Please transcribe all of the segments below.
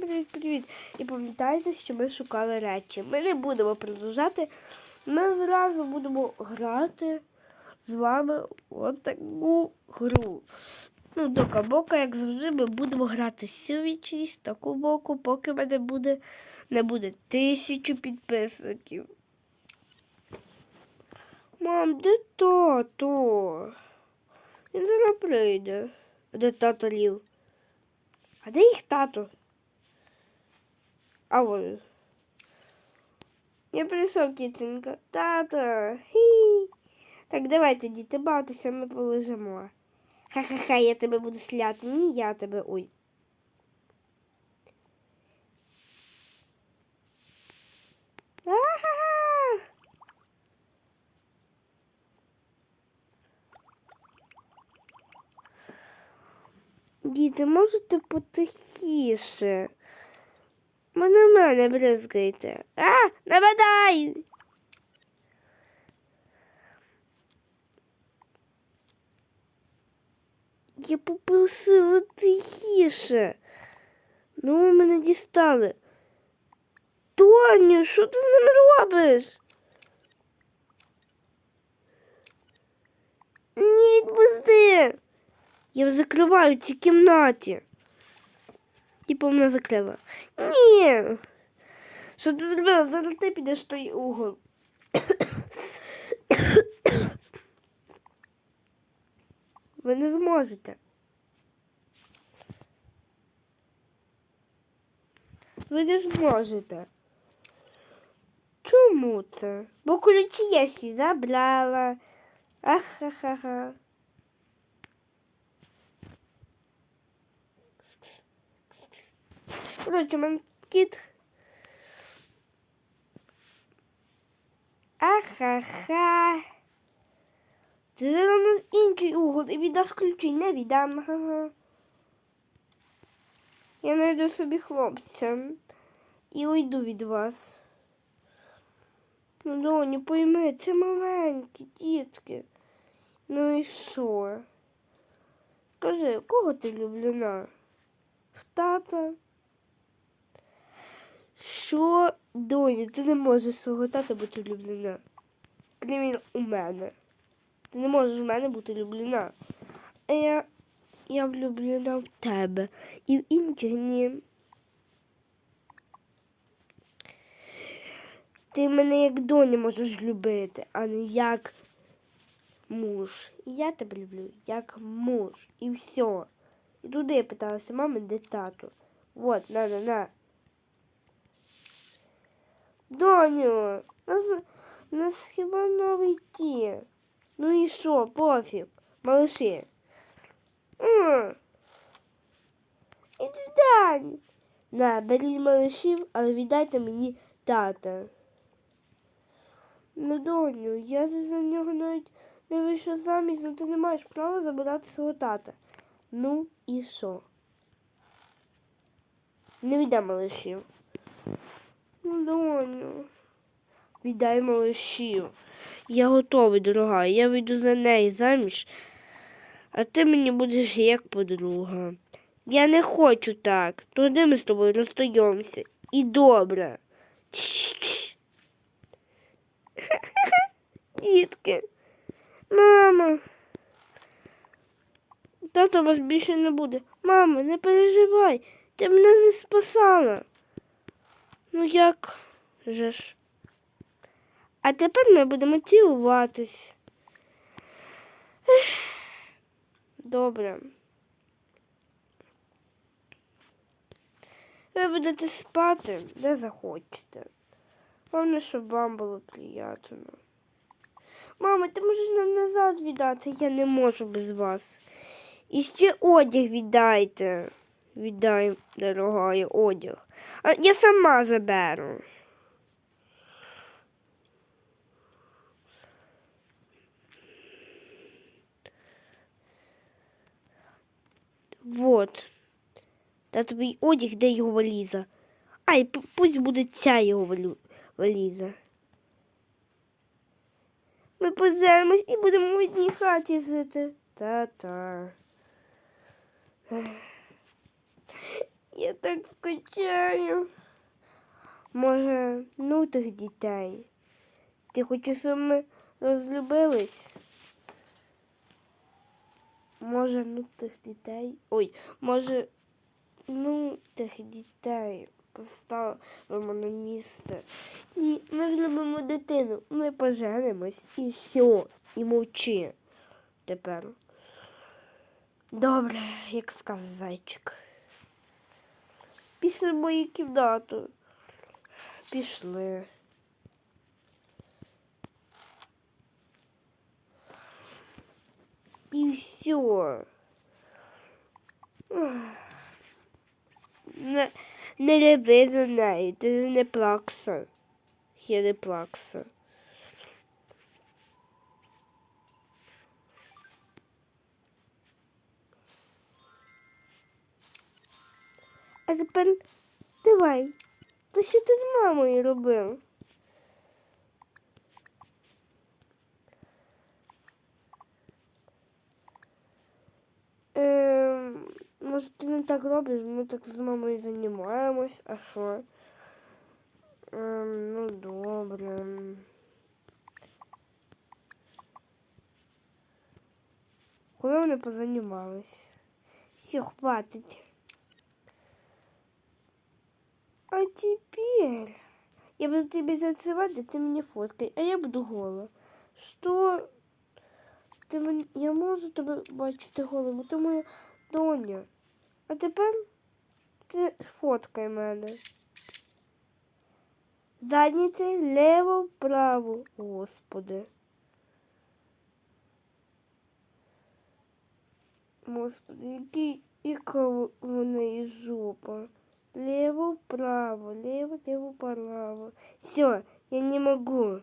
привіт-привіт! І пам'ятайте, що ми шукали речі. Ми не будемо продовжати. Ми зразу будемо грати з вами от таку гру. Ну, до кабока, як завжди, ми будемо грати всю вічність таку боку, поки в мене буде, не буде тисячу підписників. Мам, де тато? Він зараз прийде. Де тато лів? А де їх тато? А вон. Я прийшов, тітенька. Тато. Хі. Так, давайте, діти, бавтеся, ми полежимо. Ха-ха-ха, я тебе буду сляти. Ні, я тебе. Ой. А-ха-ха! Діти, можете потихіше? Ви на мене бризкайте. А, нападай! Я попросила тихіше. Ну, ви мене дістали. Тоню, що ти з ним робиш? Ні, відпусти! Я закриваю в цій кімнаті. Типу мене закрила. Ні. Що ти зробила? Зараз ти підеш той угол. Ви не зможете. Ви не зможете. Чому це? Бо ключі я всі забрала. Ахахаха. Коротше, у мене кіт. Ахаха. Зараз у нас інший угол і віддаш ключі, не віддам. Ага. Я знайду собі хлопця і уйду від вас. Ну, доню, пойми, це маленькі дітки. Ну і що? Скажи, кого ти влюблена? В тата? Що, доня, ти не можеш свого тата бути влюблена. Крім у мене. Ти не можеш в мене бути влюблена. А я, я влюблена в тебе. І в інших ні. Ти мене як доню можеш любити, а не як муж. І я тебе люблю як муж. І все. І туди я питалася, мами, де тато? Вот, на, на, на. Доню, нас, нас хіба новий ті. Ну і що, пофіг, малыші. М. Іди дань. На, беріть малышів, але віддайте мені тата. Ну, доню, я за нього навіть не вийшла замість, ну ти не маєш права забирати свого тата. Ну і що? Не віддам малышів. Ну, доню. Віддай малышів. Я готовий, дорога. Я вийду за неї заміж, а ти мені будеш як подруга. Я не хочу так. Тоді ми з тобою розстаємося. І добре. Дітки. Мама. Тато вас більше не буде. Мама, не переживай. Ти мене не спасала. Ну як же ж? А тепер ми будемо цілуватись. Добре. Ви будете спати, де захочете. Головне, щоб вам було приємно. Мама, ти можеш нам назад віддати, я не можу без вас. І ще одяг віддайте. Віддай, дорогая, одяг. А я сама заберу. Вот. Та твій одяг, де його валіза. Ай, пусть буде ця його валіза. Ми поженимось і будемо в одній хаті жити. Та-та. Я так скучаю. Може, ну тих дітей. Ти хочеш, щоб ми розлюбились? Може, ну тих дітей. Ой, може, ну тих дітей поставимо на місце. Ні, ми ж дитину. Ми поженимось і все. І мовчи тепер. Добре, як скаже зайчик. Після моєї кімнати. Пішли. І все. Не, не люби за нею, ти не плакса. Я не плакса. А тепер давай. То що ти з мамою робив? Ем, може, ти не так робиш, ми так з мамою займаємось, а що? Ем, ну добре. Коли вони позанімались? Все, хватить. А теперь я буду тебе зацеловать, а ты мне фоткай, а я буду гола. Що? Ти мен... Я можу тебе бачити голову, ти моя доня. А тепер ти сфоткай мене. Задніці лево, право, господи. Господи, який яка в неї жопа. Лево, право, лево, лево, право. Все, я не могу.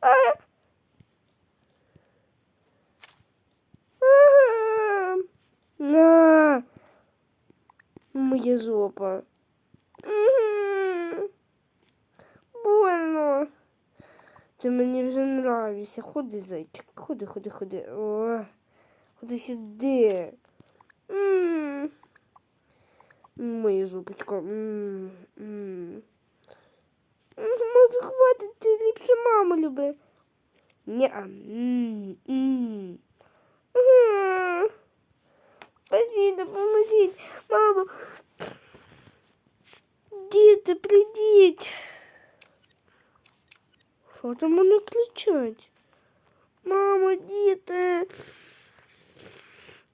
А! А! На! Моя жопа. Больно. Ти мені вже нравишся. Ходи, зайчик. Ходи, ходи, ходи. О, ходи сюди. М. Моя жопочка. Може, хватить, ти ліпше маму люби. Ня. Спасибо, допоможіть. Мама. Діти, прийдіть. Що там вони кричать? Мама, діти.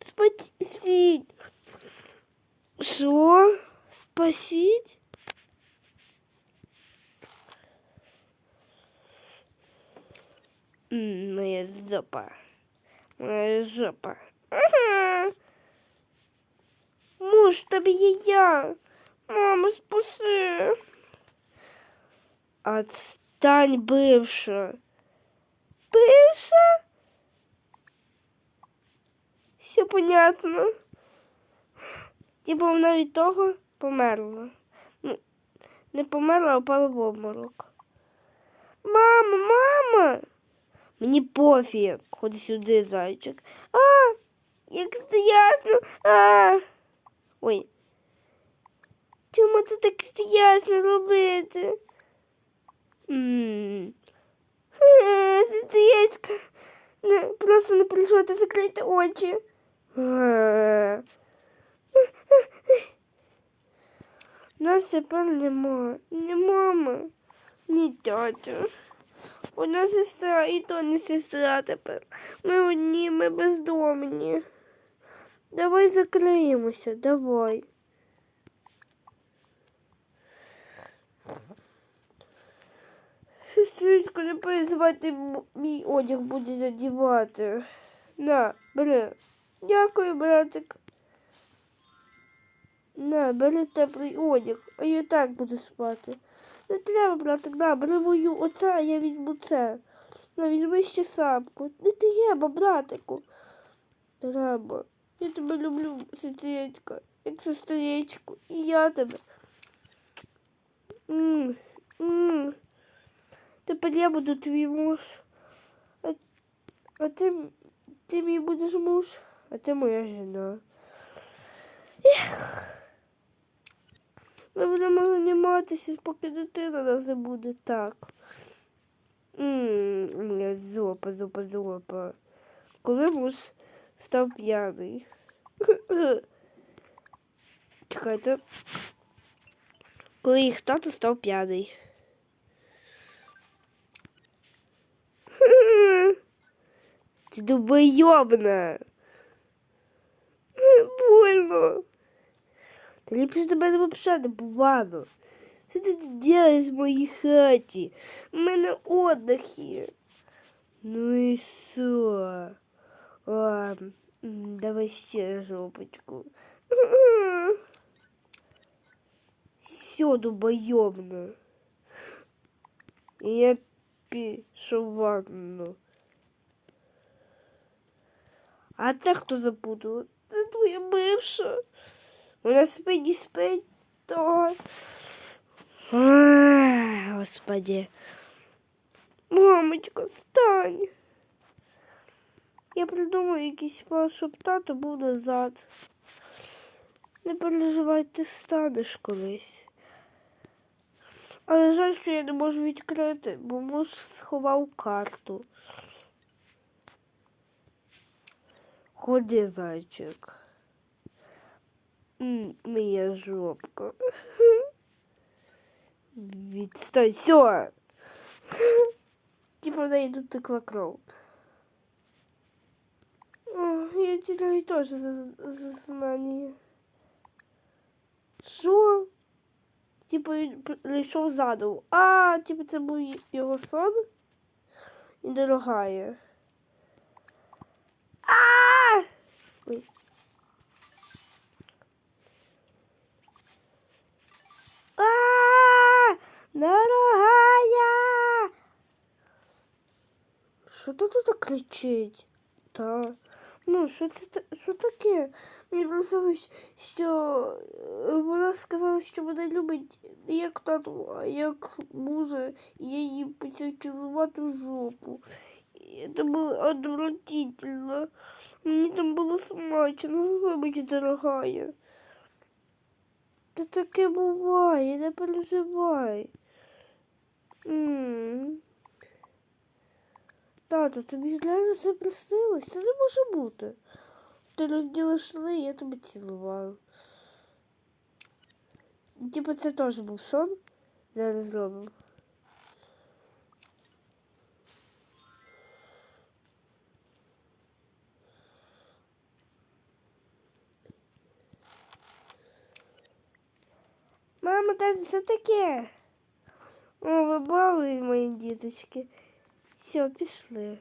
Спасіть. Що? Спасіть? Моя жопа. Моя жопа. Муж, тобі є я. Мама, спаси. Отстань, бывша. Бывша? Все понятно. Типа від того померла. Ну, не померла, а впала в обморок. Мама, мама! Мені пофіг. Ходи сюди, зайчик. А, як це ясно. А. Ой. Чому це так ясно робити? Просто не прийшло, ти закрити очі. Нас тепер нема. Ні мама, ні тятя. Одна сестра і то не сестра тепер. Ми одні, ми бездомні. Давай закриємося, давай. Сестричко, не м- мій одяг буде задівати. На, бери. Дякую, братик. На, бери теплий одяг, а я так буду спати. Не треба, братик, на, бери мою оце, а я візьму це. На, візьми ще сапку. Не треба, братику. Треба. Я тебе люблю, сестричка, як сестричку. І я тебе. М, м. Тепер я буду твій муж. А, а ти, ти мій будеш муж, а ти моя жена. Ех. Ми будемо займатися, поки дитина нас не буде так. Ммм, зопа, зопа, зопа. Коли муж став п'яний. Чекайте. Коли їх тато став п'яний. Ти дубойобна. Та ліпше до мене взагалі не бувало. Що ти тут робиш в моїй хаті? У мене отдихи. Ну і що? О, м, давай ще жопочку. Все дубойобно. Я пішов в ванну. А це хто запутала? Це твоя бивша. Вона спить і спить то. Ой, Господи. Мамочка, встань. Я придумаю якийсь план, щоб тато був назад. Не переживай, ти станеш колись. Але жаль, що я не можу відкрити, бо муж сховав карту. Ходи, зайчик. М, Моя жопка. Відстой, все. Типа в неї тут текла кров. О, Я теряю теж за- зазнання. Що? Типу він прийшов задом. А, типу це був й- його сон? І дорогая. А! Ой. А! Дорогая! Що тут кричить? Та. Ну, що це що таке? Мені просто що е, вона сказала, що мене любить як тату, а як мужа, і я її почав цілувати в жопу. І це було отвратительно. Мені там було смачно, вибач, дорогая. Та таке буває, не переживай. Тато, тобі реально це приснилось? Це не може бути. Ти розділиш шли, я тебе цілував. Типа це теж був сон. Зараз зробимо. Мама, та що таке? О, ви бали, мої діточки. Все, пішли.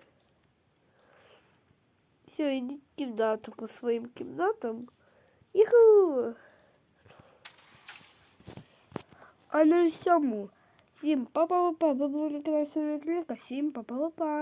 Все, йдіть в кімнату по своїм кімнатам. Іху. А на всьому. Всім па-па-па-па. Ви були на каналі Сонячника. Всім па-па-па-па.